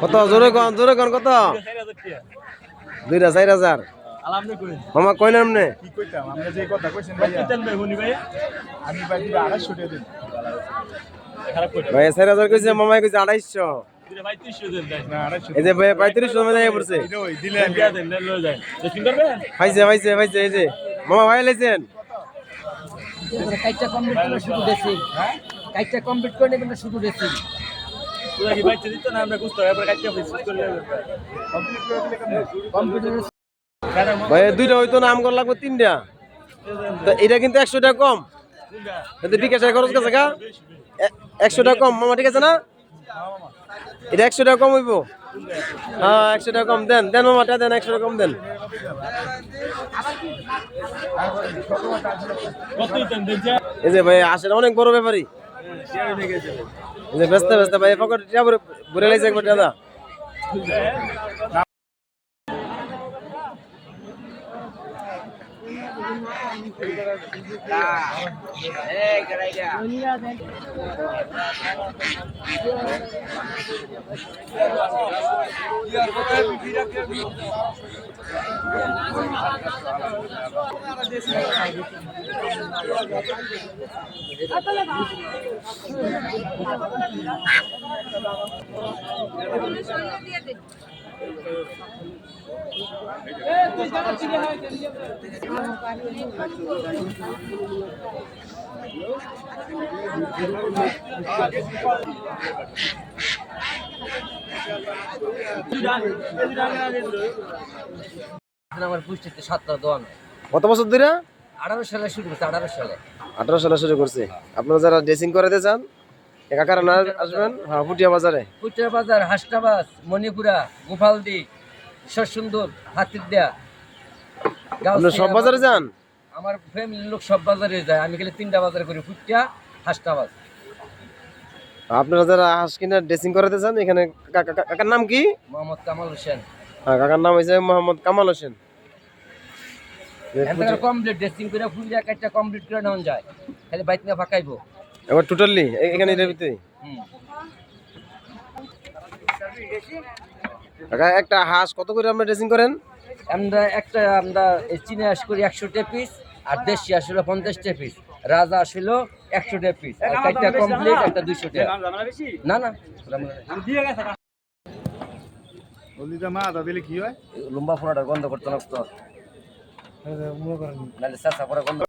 কত? জোরে কন জোরে কন, কত? দুইটা, চার হাজার। মামা, কই নাম নে ভাই চার হাজার কইছে, মামাই কইছে আড়াইশো। এই যে ভাই পঁয়ত্রিশশো যাই পড়ছে। পাইছে পাইছে পাইছে, এই যে। মামা ভাই লাইছেন? কাইটটা কমপ্লিট করে শুধু ড্রেসিং না ভাই দুইটা হইতো না আমগর লাগবে তিনটা। তো এটা কিন্তু একশো টাকা কম। কিন্তু বিকাশের খরচ গেছে গা। একশো টাকা কম। মামা ঠিক আছে না? এটা একশো টাকা কম হইব। হ্যাঁ একশো টাকা কম। দেন দেন দেন একশো টাকা কম দেন। এই যে ভাই আসলে অনেক বড় যে ব্যস্ত ব্যস্ত ভাই পকেট ঘুরে লাইছে একবার দাদা। দিয়ে আমার পুষ্টিতে সাতটা দোয়ান। কত বছর ধরে? আঠারো সালে শুরু করছে আঠারো সালে। আঠারো সালে শুরু করছে। আপনারা যারা ড্রেসিং করাতে চান একাকার না আসবেন? হ্যাঁ পুটিয়া বাজারে। পুটিয়া বাজার হাসনাবাস মণিপুরা গোপালদি ঈশ্বরসুন্দর হাতিরদিয়া আপনি সব বাজারে যান? আমার ফ্যামিলির লোক সব বাজারে যায়। আমি খালি তিনটা বাজারে করি পুটিয়া হাসনাবাস আপনারা যারা হাঁস কিনা ড্রেসিং করাতে চান এখানে কাকার নাম কি? মোহাম্মদ কামাল হোসেন। হ্যাঁ কাকার নাম হয়েছে মোহাম্মদ কামাল হোসেন। কমপ্লিট ড্রেসিং করে ফুল জ্যাকেটটা কমপ্লিট করে নেওয়া যায়। খালি বাইক নিয়ে ফাঁকাইবো। এবার টোটালি এখানে এটার ভিতরে হুম একটা হাঁস কত করে আপনারা ড্রেসিং করেন? আমরা একটা আমরা এই চীনে আস করি একশো টা পিস আর দেশি আসলে পঞ্চাশ টা পিস রাজা আসলো একশো টা পিস আর চারটা কমপ্লিট একটা দুইশো টাকা না না হলদিটা মা আদা দিলে কি হয়? লম্বা ফোনাটা বন্ধ করতে না তো নাহলে চাষা পরে বন্ধ